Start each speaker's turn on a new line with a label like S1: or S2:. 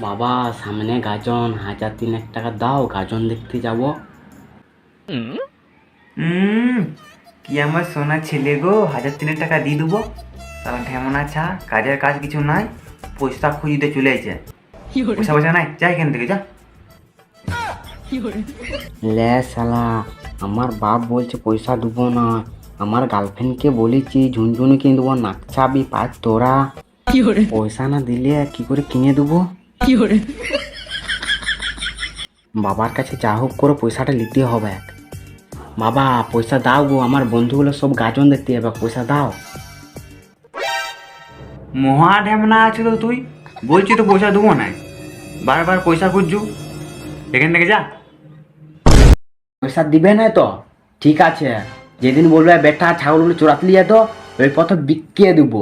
S1: বাবা সামনে গাজন। হাজার তিন তিনেক টাকা দাও গাজন দেখতে যাব।
S2: হুম? কি আমার সোনা ছেলে গো? হাজার তিনের টাকা দিয়ে দেবো। তাহলে কেমন আছা? কাজের কাজ কিছু নাই পয়সা খুঁজিতে চলে আইছে। পয়সা পয়সা নাই যা এখান থেকে যা।
S1: লে শালা আমার বাপ বলছে পয়সা দেবো না। আমার গার্লফ্রেন্ডকে বলেছি ঝুনঝুনি কিনে দেবো নাকছাবি পাঁচ তোরা। পয়সা না দিলে কি করে কিনে দেবো? বাবার কাছে যা হোক করে পয়সাটা নিতে হবে। এক বাবা পয়সা দাও গো আমার বন্ধুগুলো সব গাজন দেখতে যাবে পয়সা দাও।
S2: মহা ঢ্যামনা আছে তো তুই? বলছি তো পয়সা দেবো না। বারবার পয়সা খুঁজছু? এখান থেকে যা।
S1: পয়সা দিবে না তো? ঠিক আছে। যেদিন বলবে বেটা ছাগলগুলো চোরাতে লিয়ে তো ওই পথে বিকিয়ে দেবো।